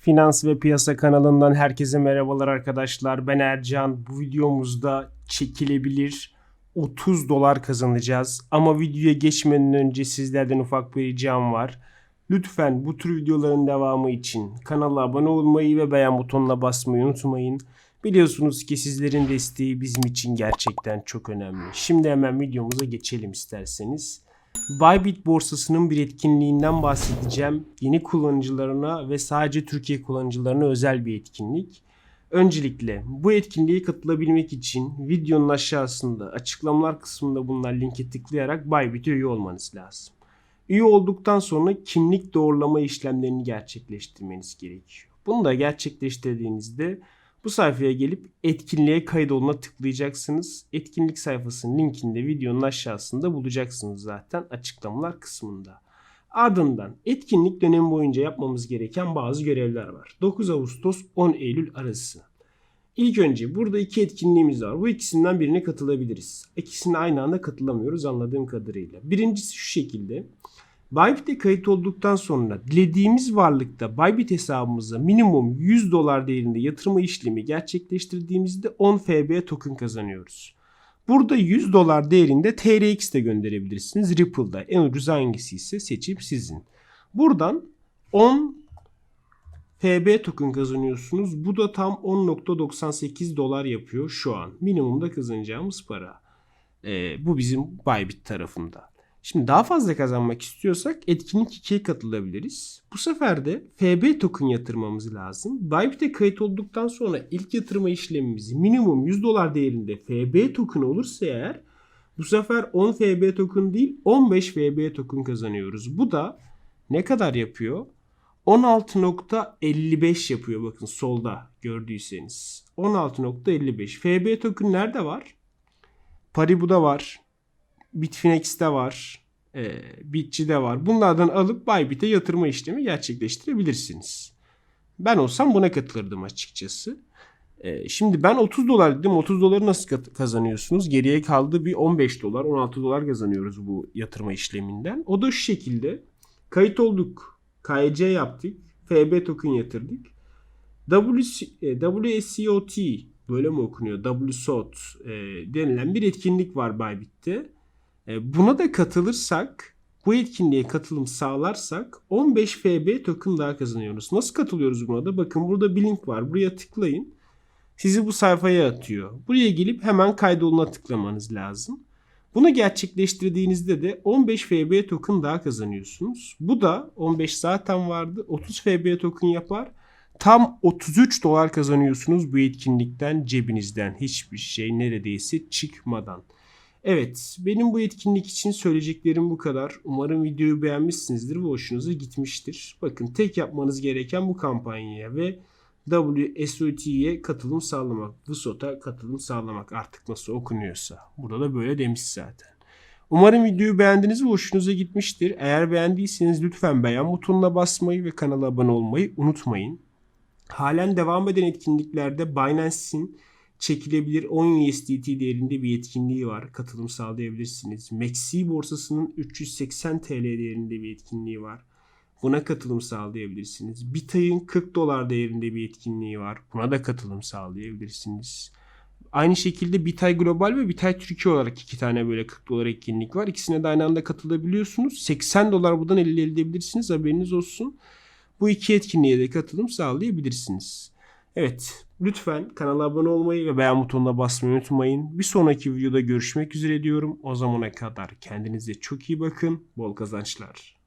Finans ve Piyasa kanalından herkese merhabalar arkadaşlar. Ben Ercan. Bu videomuzda çekilebilir 30 dolar kazanacağız. Ama videoya geçmeden önce sizlerden ufak bir ricam var. Lütfen bu tür videoların devamı için kanala abone olmayı ve beğen butonuna basmayı unutmayın. Biliyorsunuz ki sizlerin desteği bizim için gerçekten çok önemli. Şimdi hemen videomuza geçelim isterseniz. Bybit borsasının bir etkinliğinden bahsedeceğim. Yeni kullanıcılarına ve sadece Türkiye kullanıcılarına özel bir etkinlik. Öncelikle bu etkinliğe katılabilmek için videonun aşağısında açıklamalar kısmında bulunan linke tıklayarak Bybit'e üye olmanız lazım. Üye olduktan sonra kimlik doğrulama işlemlerini gerçekleştirmeniz gerekiyor. Bunu da gerçekleştirdiğinizde bu sayfaya gelip etkinliğe kaydoluna tıklayacaksınız. Etkinlik sayfasının linkini de videonun aşağısında bulacaksınız zaten açıklamalar kısmında. Ardından etkinlik dönemi boyunca yapmamız gereken bazı görevler var. 9 Ağustos 10 Eylül arası. İlk önce burada iki etkinliğimiz var. Bu ikisinden birine katılabiliriz. İkisine aynı anda katılamıyoruz anladığım kadarıyla. Birincisi şu şekilde. Bybit'e kayıt olduktan sonra dilediğimiz varlıkta Bybit hesabımıza minimum 100 dolar değerinde yatırma işlemi gerçekleştirdiğimizde 10 FB token kazanıyoruz. Burada 100 dolar değerinde TRX de gönderebilirsiniz. Ripple'da en ucuz hangisi ise seçip sizin. Buradan 10 FB token kazanıyorsunuz. Bu da tam 10.98 dolar yapıyor şu an. Minimumda kazanacağımız para. Ee, bu bizim Bybit tarafında. Şimdi daha fazla kazanmak istiyorsak etkinlik 2'ye katılabiliriz. Bu sefer de FB token yatırmamız lazım. Bybit'e kayıt olduktan sonra ilk yatırma işlemimiz minimum 100 dolar değerinde FB token olursa eğer bu sefer 10 FB token değil 15 FB token kazanıyoruz. Bu da ne kadar yapıyor? 16.55 yapıyor bakın solda gördüyseniz. 16.55. FB token nerede var? Paribu'da var. Bitfinex'te var. E, Bitçi'de var. Bunlardan alıp Bybit'e yatırma işlemi gerçekleştirebilirsiniz. Ben olsam buna katılırdım açıkçası. E, şimdi ben 30 dolar dedim. 30 doları nasıl kazanıyorsunuz? Geriye kaldı bir 15 dolar, 16 dolar kazanıyoruz bu yatırma işleminden. O da şu şekilde. Kayıt olduk. KYC yaptık. FB token yatırdık. WC, e, böyle mi okunuyor? WSOT e, denilen bir etkinlik var Bybit'te. E, buna da katılırsak bu etkinliğe katılım sağlarsak 15 FB token daha kazanıyoruz. Nasıl katılıyoruz buna da? Bakın burada bir link var. Buraya tıklayın. Sizi bu sayfaya atıyor. Buraya gelip hemen kaydoluna tıklamanız lazım. Bunu gerçekleştirdiğinizde de 15 FB token daha kazanıyorsunuz. Bu da 15 zaten vardı. 30 FB token yapar. Tam 33 dolar kazanıyorsunuz bu etkinlikten cebinizden. Hiçbir şey neredeyse çıkmadan. Evet, benim bu etkinlik için söyleyeceklerim bu kadar. Umarım videoyu beğenmişsinizdir ve hoşunuza gitmiştir. Bakın tek yapmanız gereken bu kampanyaya ve WSOT'ye katılım sağlamak. VSOT'a katılım sağlamak artık nasıl okunuyorsa. Burada da böyle demiş zaten. Umarım videoyu beğendiniz ve hoşunuza gitmiştir. Eğer beğendiyseniz lütfen beğen butonuna basmayı ve kanala abone olmayı unutmayın. Halen devam eden etkinliklerde Binance'in çekilebilir 10 USDT değerinde bir etkinliği var. Katılım sağlayabilirsiniz. Maxi borsasının 380 TL değerinde bir etkinliği var. Buna katılım sağlayabilirsiniz. Bitay'ın 40 dolar değerinde bir etkinliği var. Buna da katılım sağlayabilirsiniz. Aynı şekilde Bitay Global ve Bitay Türkiye olarak iki tane böyle 40 dolar etkinlik var. İkisine de aynı anda katılabiliyorsunuz. 80 dolar buradan elde edebilirsiniz. Haberiniz olsun. Bu iki etkinliğe de katılım sağlayabilirsiniz. Evet, lütfen kanala abone olmayı ve beğen butonuna basmayı unutmayın. Bir sonraki videoda görüşmek üzere diyorum. O zamana kadar kendinize çok iyi bakın. Bol kazançlar.